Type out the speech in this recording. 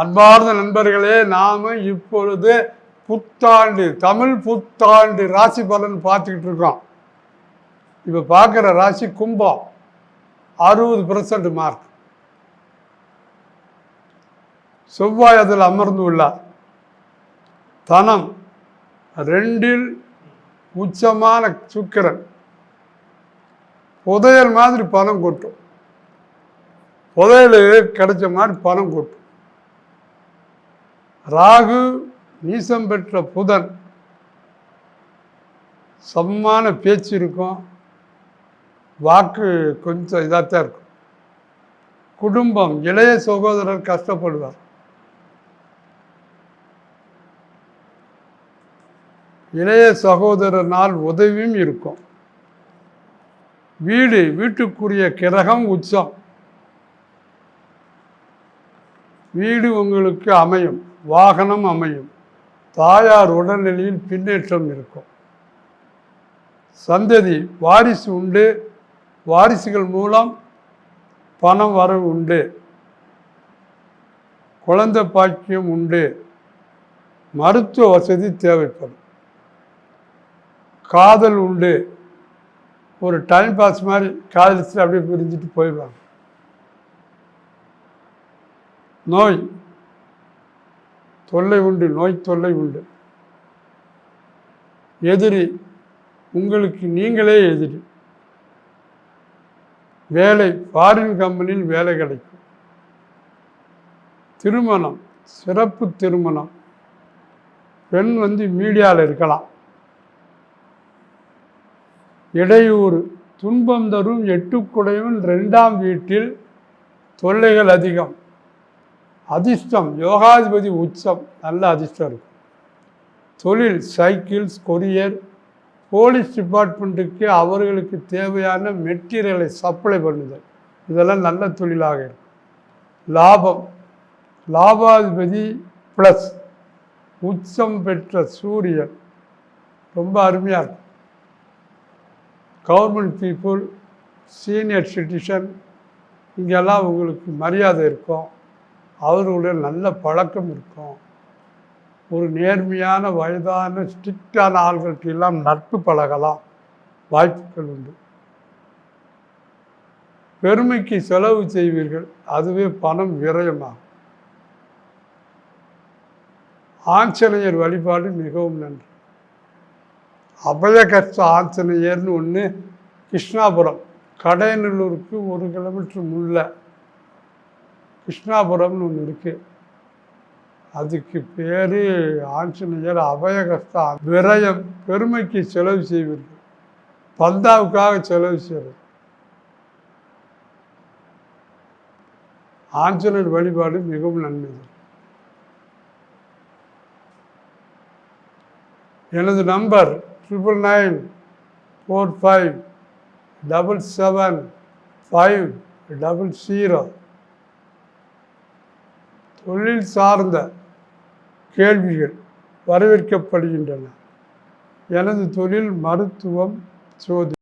அன்பார்ந்த நண்பர்களே நாம் இப்பொழுது புத்தாண்டு தமிழ் புத்தாண்டு ராசி பலன் பார்த்துக்கிட்டு இருக்கோம். இப்போ பார்க்குற ராசி கும்பம் அறுபது பர்சன்ட் மார்க் செவ்வாய் அதில் அமர்ந்து உள்ளார். தனம் ரெண்டில் உச்சமான சுக்கிரன். புதையல் மாதிரி பணம் கொட்டும். புதையல் கிடைச்ச மாதிரி பணம் கொட்டும். ராகு நீசம் பெற்ற புதன். சமமான பேச்சு இருக்கும். வாக்கு கொஞ்சம் இதாகத்தான் இருக்கும். குடும்பம் இளைய சகோதரர் கஷ்டப்படுவார். இளைய சகோதரனால் உதவியும் இருக்கும். வீடு வீட்டுக்குரிய கிரகம் உச்சம். வீடு உங்களுக்கு அமையும் வாகனம் அமையும். தாயார் உடல்நிலையில் பின்னேற்றம் இருக்கும். சந்ததி வாரிசு உண்டு. வாரிசுகள் மூலம் பணம் வரவு உண்டு. குழந்தை பாக்கியம் உண்டு. மருத்துவ வசதி தேவைப்படும். காதல் உண்டு. ஒரு டைம் பாஸ் மாதிரி காதலிச்சு அப்படியே பிரிஞ்சுட்டு போயிடுவாங்க. நோய். தொல்லை உண்டு நோய் தொல்லை உண்டு. எதிரி உங்களுக்கு நீங்களே எதிரி. வேலை ஃபாரின் கம்பெனியில் வேலை கிடைக்கும். திருமணம் சிறப்பு திருமணம். பெண் வந்து மீடியாவில் இருக்கலாம். இடையூறு துன்பம் தரும் எட்டுக்குடையும் ரெண்டாம் வீட்டில் தொல்லைகள் அதிகம். அதிர்ஷ்டம் யோகாதிபதி உச்சம் நல்ல அதிர்ஷ்டம் இருக்கும். தொழில் சைக்கிள்ஸ் கொரியர் போலீஸ் டிபார்ட்மெண்ட்டுக்கு அவர்களுக்கு தேவையான மெட்டீரியலை சப்ளை பண்ணுதல். இதெல்லாம் நல்ல தொழிலாக இருக்கும். லாபம் லாபாதிபதி ப்ளஸ் உச்சம் பெற்ற சூரியன். ரொம்ப அருமையாக இருக்கும். கவர்மெண்ட் பீப்புள் சீனியர் சிட்டிசன் இங்கெல்லாம் உங்களுக்கு மரியாதை இருக்கும். அவர்களுடைய நல்ல பழக்கம் இருக்கும். ஒரு நேர்மையான வயதான ஸ்ட்ரிக்டான ஆள்கள்ட்ட எல்லாம் நட்பு பழகலாம். வாய்ப்புகள் உண்டு. பெருமைக்கு செலவு செய்வீர்கள். அதுவே பணம் விரயமாகும். ஆஞ்சநேயர் வழிபாடு மிகவும் நன்றி. அபயகர்த்த ஆஞ்சநேயர்னு ஒன்று கிருஷ்ணாபுரம். கடையநல்லூருக்கு ஒரு கிலோமீட்டர் முல்லை. கிருஷ்ணாபுரம்னு ஒன்று இருக்குது அதுக்கு பேர் ஆஞ்சநேயர் அபயகஸ்தா விரயம் பெருமைக்கு செலவு செய்வீர்கள். பந்தாவுக்காக செலவு செய்வது ஆஞ்சநேயர் வழிபாடு மிகவும் நன்மை எனது number triple nine four five double seven five double zero. தொழில் சார்ந்த கேள்விகள் வரவேற்கப்படுகின்றன. எனது தொழில் மருத்துவம் சோதி